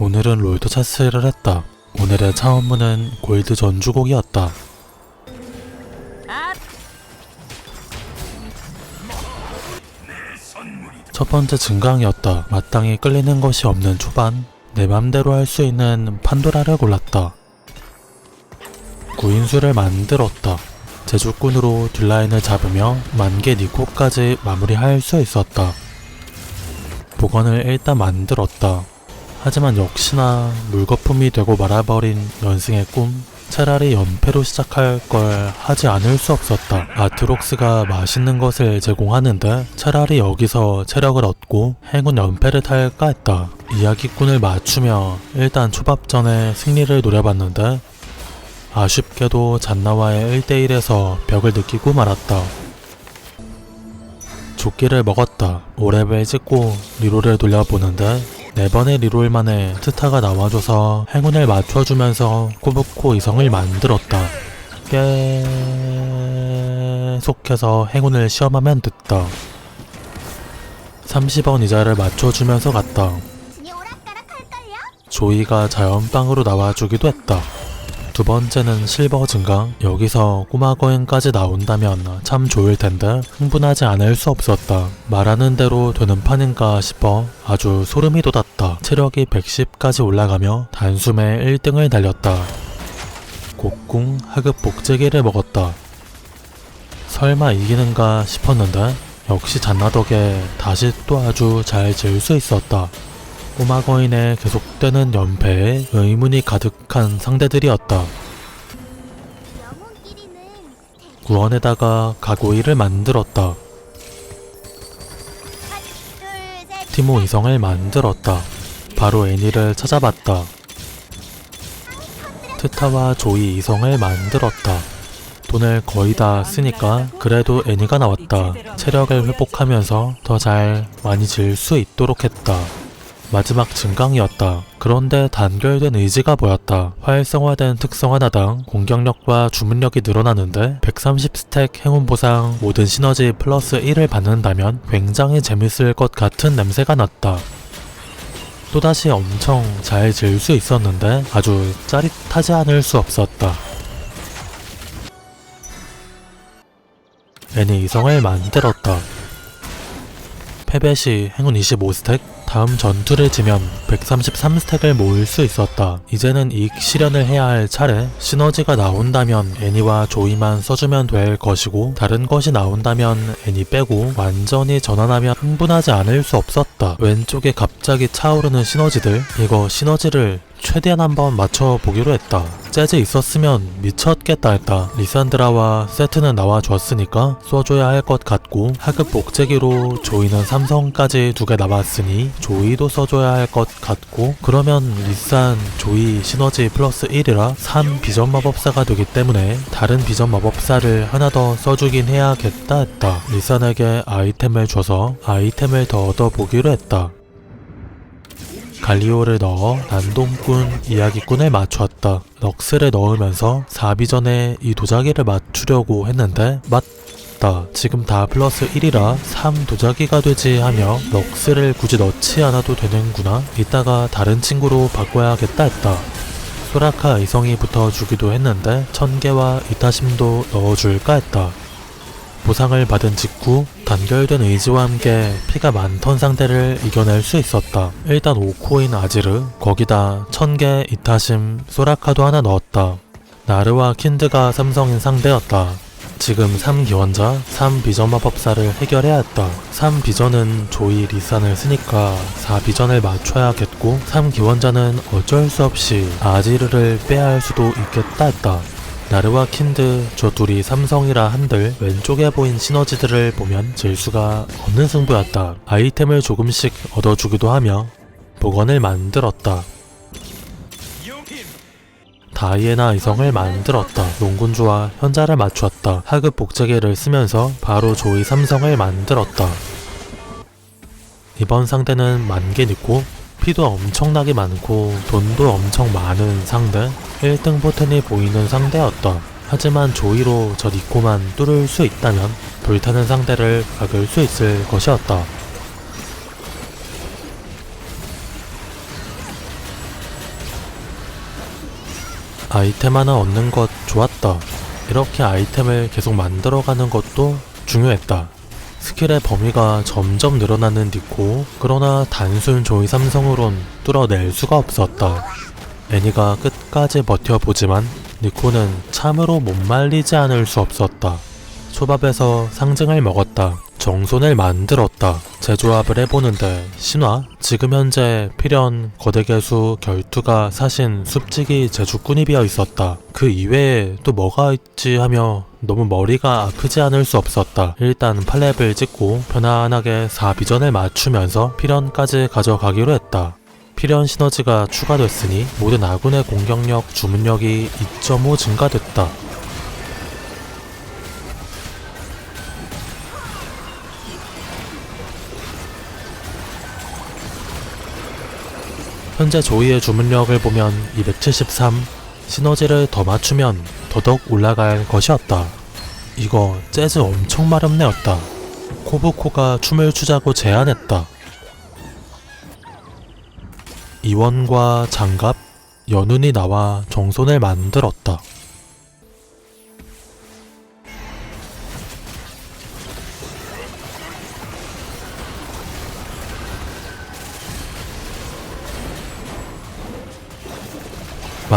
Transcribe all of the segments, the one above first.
오늘은 롤드 차스를 했다. 오늘의 차원문은 골드 전주곡이었다. 첫 번째 증강이었다. 마땅히 끌리는 것이 없는 초반, 내 맘대로 할 수 있는 판도라를 골랐다. 구인수를 만들었다. 제주꾼으로 딜라인을 잡으며 만개 니코까지 마무리할 수 있었다. 복원을 일단 만들었다. 하지만 역시나 물거품이 되고 말아버린 연승의 꿈. 차라리 연패로 시작할 걸 하지 않을 수 없었다. 아트록스가 맛있는 것을 제공하는데 차라리 여기서 체력을 얻고 행운 연패를 탈까 했다. 이야기꾼을 맞추며 일단 초밥전에 승리를 노려봤는데 아쉽게도 잔나와의 1대1에서 벽을 느끼고 말았다. 조끼를 먹었다. 오레벨 찍고 리롤을 돌려보는데 네 번의 리롤 만에 트타가 나와줘서 행운을 맞춰주면서 코브코 이성을 만들었다. 계속해서 행운을 시험하면 됐다. 30원 이자를 맞춰주면서 갔다. 조이가 자연빵으로 나와주기도 했다. 두 번째는 실버 증강. 여기서 꼬마 거인까지 나온다면 참 좋을 텐데 흥분하지 않을 수 없었다. 말하는 대로 되는 판인가 싶어 아주 소름이 돋았다. 체력이 110까지 올라가며 단숨에 1등을 달렸다. 곡궁 하급 복제기를 먹었다. 설마 이기는가 싶었는데 역시 잔나 덕에 다시 또 아주 잘 지을 수 있었다. 꼬마 거인의 계속되는 연패에 의문이 가득한 상대들이었다. 구원에다가 가고이를 만들었다. 티모 이성을 만들었다. 바로 애니를 찾아봤다. 트타와 조이 이성을 만들었다. 돈을 거의 다 쓰니까 그래도 애니가 나왔다. 체력을 회복하면서 더 잘 많이 질 수 있도록 했다. 마지막 증강이었다. 그런데 단결된 의지가 보였다. 활성화된 특성 하나당 공격력과 주문력이 늘어나는데 130 스택 행운 보상 모든 시너지 플러스 1을 받는다면 굉장히 재밌을 것 같은 냄새가 났다. 또다시 엄청 잘 지을 수 있었는데 아주 짜릿하지 않을 수 없었다. 애니 이성을 만들었다. 패배 시 행운 25스택, 다음 전투를 지면 133스택을 모을 수 있었다. 이제는 이익 실현을 해야 할 차례. 시너지가 나온다면 애니와 조이만 써주면 될 것이고 다른 것이 나온다면 애니 빼고 완전히 전환하면 흥분하지 않을 수 없었다. 왼쪽에 갑자기 차오르는 시너지들. 이거 시너지를 최대한 한번 맞춰보기로 했다. 재즈 있었으면 미쳤겠다 했다. 리산드라와 세트는 나와줬으니까 써줘야 할 것 같고 하급 복제기로 조이는 삼성까지 두 개 남았으니 조이도 써줘야 할 것 같고 그러면 리산, 조이 시너지 플러스 1이라 3 비전 마법사가 되기 때문에 다른 비전 마법사를 하나 더 써주긴 해야겠다 했다. 리산에게 아이템을 줘서 아이템을 더 얻어보기로 했다. 갈리오를 넣어 난동꾼 이야기꾼을 맞췄다. 럭스를 넣으면서 4비전에 이 도자기를 맞추려고 했는데 맞다. 지금 다 플러스 1이라 3 도자기가 되지 하며 럭스를 굳이 넣지 않아도 되는구나. 이따가 다른 친구로 바꿔야겠다 했다. 소라카 이성이 붙어주기도 했는데 천개와 이타심도 넣어줄까 했다. 보상을 받은 직후 단결된 의지와 함께 피가 많던 상대를 이겨낼 수 있었다. 일단 5코인 아지르, 거기다 1000개 이타심, 소라카도 하나 넣었다. 나르와 킨드가 삼성인 상대였다. 지금 3기원자, 3비전 마법사를 해결해야 했다. 3비전은 조이 리산을 쓰니까 4비전을 맞춰야겠고 3기원자는 어쩔 수 없이 아지르를 빼야 할 수도 있겠다 했다. 나르와 킨드 저 둘이 삼성이라 한들 왼쪽에 보인 시너지들을 보면 질 수가 없는 승부였다. 아이템을 조금씩 얻어주기도 하며 복원을 만들었다. 다이애나 이성을 만들었다. 농군주와 현자를 맞췄다. 하급 복제기를 쓰면서 바로 조이 삼성을 만들었다. 이번 상대는 만개 니코 피도 엄청나게 많고 돈도 엄청 많은 상대 1등 포텐이 보이는 상대였던 하지만 조이로 저 니코만 뚫을 수 있다면 불타는 상대를 막을 수 있을 것이었다. 아이템 하나 얻는 것 좋았다. 이렇게 아이템을 계속 만들어가는 것도 중요했다. 스킬의 범위가 점점 늘어나는 니코, 그러나 단순 조이 삼성으론 뚫어낼 수가 없었다. 애니가 끝까지 버텨보지만 니코는 참으로 못 말리지 않을 수 없었다. 초밥에서 상징을 먹었다. 정손을 만들었다. 재조합을 해보는데 신화? 지금 현재 필연, 거대개수, 결투가 사신, 숲지기, 제주꾼이 비어 있었다. 그 이외에 또 뭐가 있지 하며 너무 머리가 아프지 않을 수 없었다. 일단 팔렙을 찍고 편안하게 4비전을 맞추면서 필연까지 가져가기로 했다. 필연 시너지가 추가됐으니 모든 아군의 공격력, 주문력이 2.5 증가됐다. 현재 조이의 주문력을 보면 273, 시너지를 더 맞추면 더더욱 올라갈 것이었다. 이거 재즈 엄청 마렵네였다. 코브코가 춤을 추자고 제안했다. 이원과 장갑, 연운이 나와 정손을 만들었다.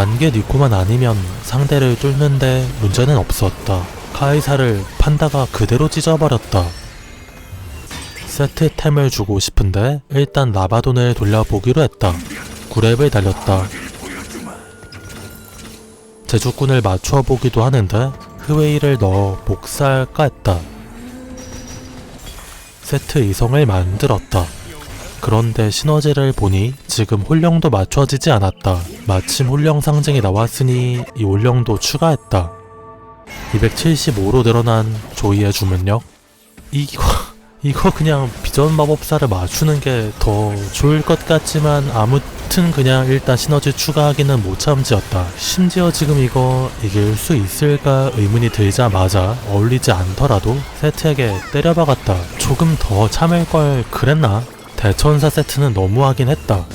만개 니코만 아니면 상대를 뚫는데 문제는 없었다. 카이사를 판다가 그대로 찢어버렸다. 세트템을 주고 싶은데 일단 라바돈을 돌려보기로 했다. 구랩을 달렸다. 제주꾼을 맞춰 보기도 하는데 흐웨이를 넣어 복사할까 했다. 세트 이성을 만들었다. 그런데 시너지를 보니 지금 홀령도 맞춰지지 않았다. 마침 홀령 상징이 나왔으니 이 홀령도 추가했다. 275로 늘어난 조이의 주문력. 이거 이거 그냥 비전 마법사를 맞추는 게 더 좋을 것 같지만 아무튼 그냥 일단 시너지 추가하기는 못 참지였다. 심지어 지금 이거 이길 수 있을까 의문이 들자마자 어울리지 않더라도 세트에게 때려박았다. 조금 더 참을 걸 그랬나? 대천사 세트는 너무하긴 했다.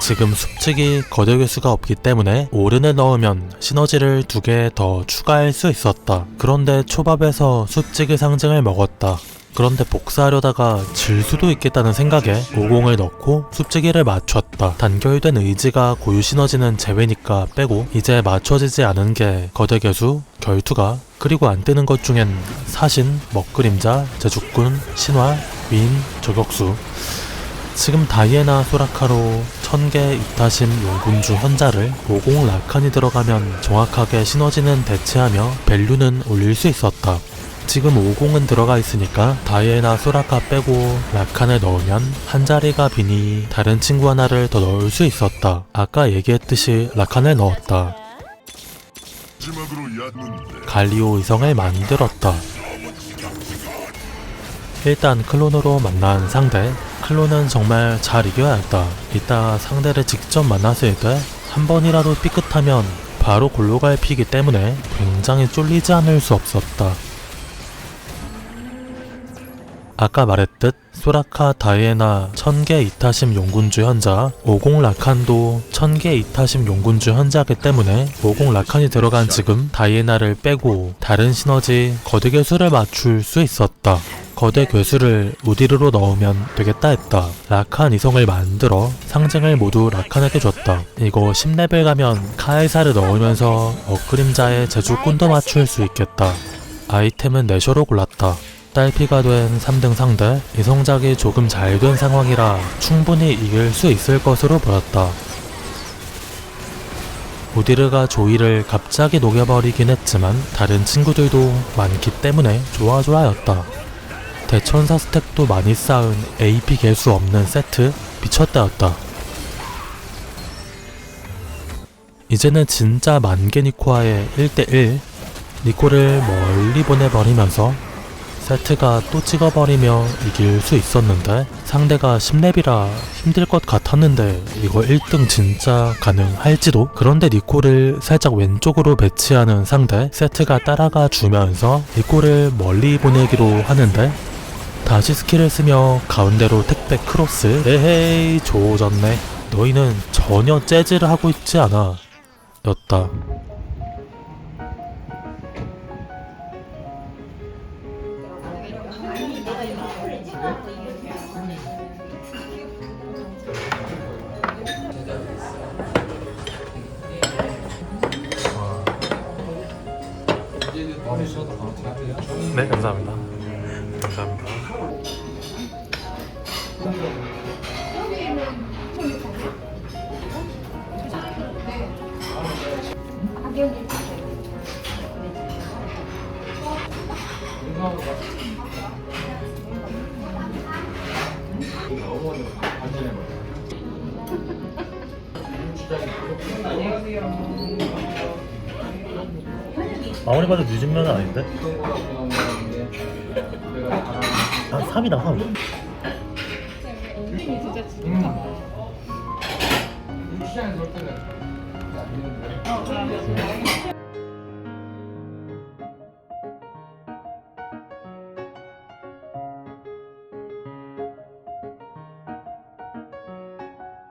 지금 숲치기 거대교수가 없기 때문에 오른을 넣으면 시너지를 두 개 더 추가할 수 있었다. 그런데 초밥에서 숲치기 상징을 먹었다. 그런데 복사하려다가 질 수도 있겠다는 생각에 50을 넣고 숲지기를 맞췄다. 단결된 의지가 고유 시너지는 제외니까 빼고 이제 맞춰지지 않은 게 거대 개수, 결투가 그리고 안 뜨는 것 중엔 사신, 먹그림자, 제주꾼, 신화, 윈, 저격수 지금 다이애나 소라카로 천개 이타심 용군주 현자를 50 라칸이 들어가면 정확하게 시너지는 대체하며 밸류는 올릴 수 있었다. 지금 50은 들어가 있으니까 다이애나 소라카 빼고 라칸을 넣으면 한 자리가 비니 다른 친구 하나를 더 넣을 수 있었다. 아까 얘기했듯이 라칸을 넣었다. 갈리오 의성을 만들었다. 일단 클론으로 만난 상대 클론은 정말 잘 이겨야 했다. 이따 상대를 직접 만났을 때 한 번이라도 삐끗하면 바로 골로 갈 피기 때문에 굉장히 쫄리지 않을 수 없었다. 아까 말했듯 소라카 다이애나 1000개 이타심 용군주 현자 50 라칸도 1000개 이타심 용군주 현자기 때문에 50 라칸이 들어간 지금 다이애나를 빼고 다른 시너지 거대 괴수를 맞출 수 있었다. 거대 괴수를 우디르로 넣으면 되겠다 했다. 라칸 이성을 만들어 상징을 모두 라칸에게 줬다. 이거 10레벨 가면 카에사를 넣으면서 어그림자의 제주꾼도 맞출 수 있겠다. 아이템은 내셔로 골랐다. 딸피가 된 3등 상대 이성작이 조금 잘 된 상황이라 충분히 이길 수 있을 것으로 보였다. 우디르가 조이를 갑자기 녹여버리긴 했지만 다른 친구들도 많기 때문에 좋아좋아였다. 대천사 스택도 많이 쌓은 AP 개수 없는 세트 미쳤다였다. 이제는 진짜 만개 니코와의 1대1 니코를 멀리 보내버리면서 세트가 또 찍어버리며 이길 수 있었는데 상대가 10렙이라 힘들 것 같았는데 이거 1등 진짜 가능할지도 그런데 니코를 살짝 왼쪽으로 배치하는 상대 세트가 따라가 주면서 니코를 멀리 보내기로 하는데 다시 스킬을 쓰며 가운데로 택배 크로스. 에헤이 조졌네. 너희는 전혀 재즈를 하고 있지 않아. 였다. 네 감사합니다. 아무리 봐도 늦은 면은 아닌데? 아, 3이다, 3. 시장에 볼 때는 alacağım.